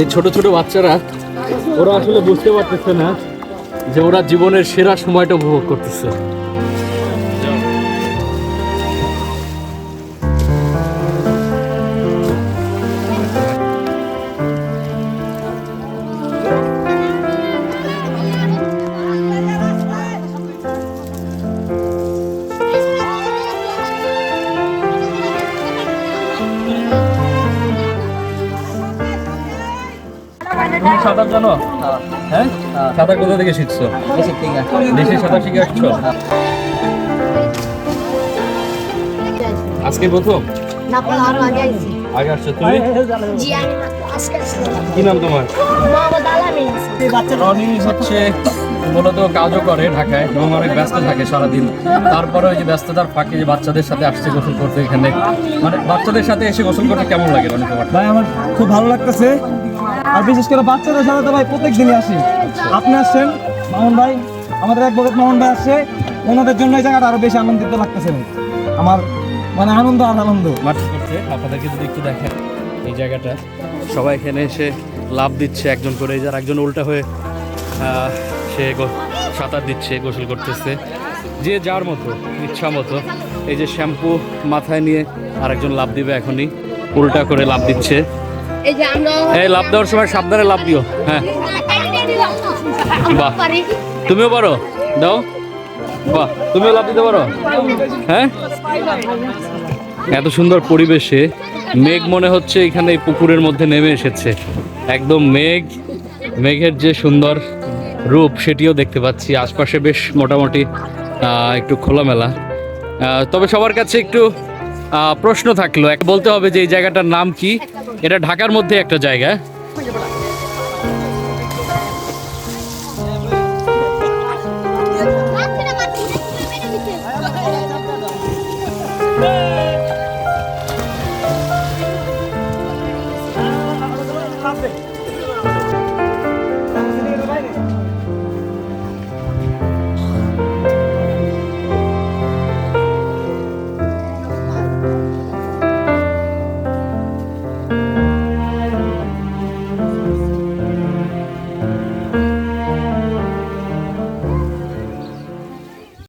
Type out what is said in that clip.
এই ছোট ছোট বাচ্চারা ওরা আসলে বুঝতে পারতেছে না যে ওরা জীবনের সেরা সময়টা উপভোগ করতেছে। তুমি সাঁতার জানো? হ্যাঁ? সাঁতার কোথা থেকে শিখছো? দেশে সাঁতার শিখে আসছো? আজকে প্রথম? না পরে আরও আগে আসছো তুমি? জি আমি না আজকে আসছি। কি নাম তোমার? রনি হচ্ছে মূলত কাজও করে ঢাকায় এবং অনেক ব্যস্ত থাকে সারাদিন। তারপরে ওই যে ব্যস্ততার ফাঁকে যে বাচ্চাদের সাথে আসছে গোসল করতে এখানে। মানে বাচ্চাদের সাথে এসে গোসল করতে কেমন লাগে রনি তোমার? ভাই আমার খুব ভালো লাগতেছে। আর বিশেষ করে বাচ্চারা সাথে তো ভাই, প্রত্যেক দিনই আসি। আপনি আসছেন মামুন ভাই, আমাদের এক বছর মামুন ভাই আসছে ওনাদের জন্য এই জায়গাটা আরও বেশি আনন্দিত লাগতেছে আমার মানে আনন্দ আর আনন্দ। মাঠ করছে, আপনাদেরকে যদি একটু দেখেন এই জায়গাটা। সবাই এখানে এসে লাভ দিচ্ছে একজন করে যার একজন উল্টা হয়ে সে সাঁতার দিচ্ছে, গোসল করতেছে। যে যার মতো, ইচ্ছা মতো। এই যে শ্যাম্পু মাথায় নিয়ে আরেকজন লাভ দিবে এখনই। উল্টা করে লাভ দিচ্ছে। এই লাভ দেওয়ার সময় সাবধানে লাভ দিও। হ্যাঁ। তুমিও পারো। দাও। বাহ। তুমিও লাভ দিতে পারো। হ্যাঁ? এত সুন্দর পরিবেশে মেঘ মনে হচ্ছে এখানে এই পুকুরের মধ্যে নেমে এসেছে। একদম মেঘ, মেঘের যে সুন্দর রূপ সেটিও দেখতে পাচ্ছি। আশপাশে বেশ মোটামুটি একটু খোলামেলা। তবে সবার কাছে একটু প্রশ্ন থাকল, এক বলতে হবে যে এই জায়গাটার নাম কি এটা ঢাকার মধ্যে একটা জায়গা